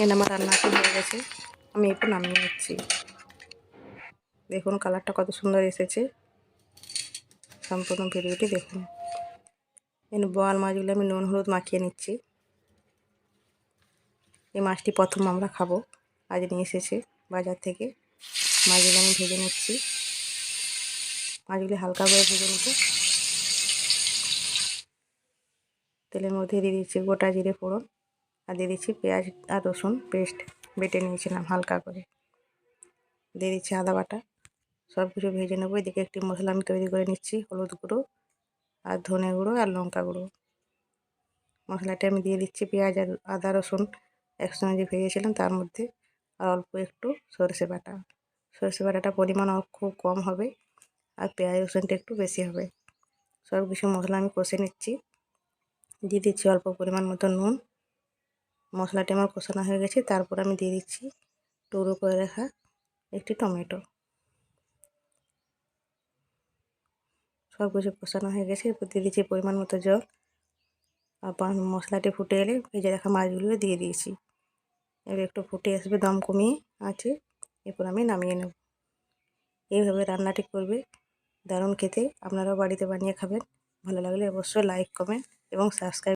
এখানে আমার রান্নাটি হয়ে গেছে, আমি একটু নামিয়ে নিচ্ছি। দেখুন কালারটা কত সুন্দর এসেছে। সম্পূর্ণ ভিডিওটি দেখুন। এখানে বোয়াল মাছগুলো আমি নুন, হলুদ মাখিয়ে নিচ্ছি। এই মাছটি প্রথম আমরা খাব, আজ নিয়ে এসেছে বাজার থেকে। মাছগুলো আমি ভেজে নিচ্ছি। মাছগুলি হালকা করে ভেজে নিব। তেলের মধ্যে দিয়ে দিচ্ছি গোটা জিরে ফোড়ন। আর দিয়ে দিচ্ছি পেঁয়াজ আর রসুন পেস্ট বেটে নিয়েছিলাম হালকা করে। দিয়ে দিচ্ছি আদা বাটা সব কিছু ভেজে নেব। এদিকে একটি মশলা আমি তৈরি করে নিচ্ছি, হলুদ গুঁড়ো আর ধনে গুঁড়ো আর লঙ্কা গুঁড়ো। মশলাটা আমি দিয়ে দিচ্ছি পেঁয়াজ আর আদা রসুন একসঙ্গে যে ভেজেছিলাম, তার মধ্যে আর অল্প একটু সরষে বাটা। সরষে বাটাটা পরিমাণ খুব কম হবে আর পেঁয়াজ রসুনটা একটু বেশি হবে। সব কিছু মশলা আমি কষে নিচ্ছি। দিয়ে দিচ্ছি অল্প পরিমাণ মতো নুন। মশলাটি আমার কষানো হয়ে গেছে, তারপর আমি দিয়ে দিচ্ছি টুকরো করে রাখা একটি টমেটো। সব কিছু কষানো হয়ে গেছে, এরপর দিয়ে দিচ্ছি পরিমাণ মতো জল। আবার মশলাটি ফুটে এলে ভেজে রাখা মাছগুলো দিয়ে দিয়েছি। এবার একটু ফুটে আসবে, দম কমিয়ে আছে, এরপর আমি নামিয়ে নেব। এইভাবে রান্নাটি করবে, দারুণ খেতে। আপনারাও বাড়িতে বানিয়ে খাবেন। ভালো লাগলে অবশ্যই লাইক কমেন্ট এবং সাবস্ক্রাইব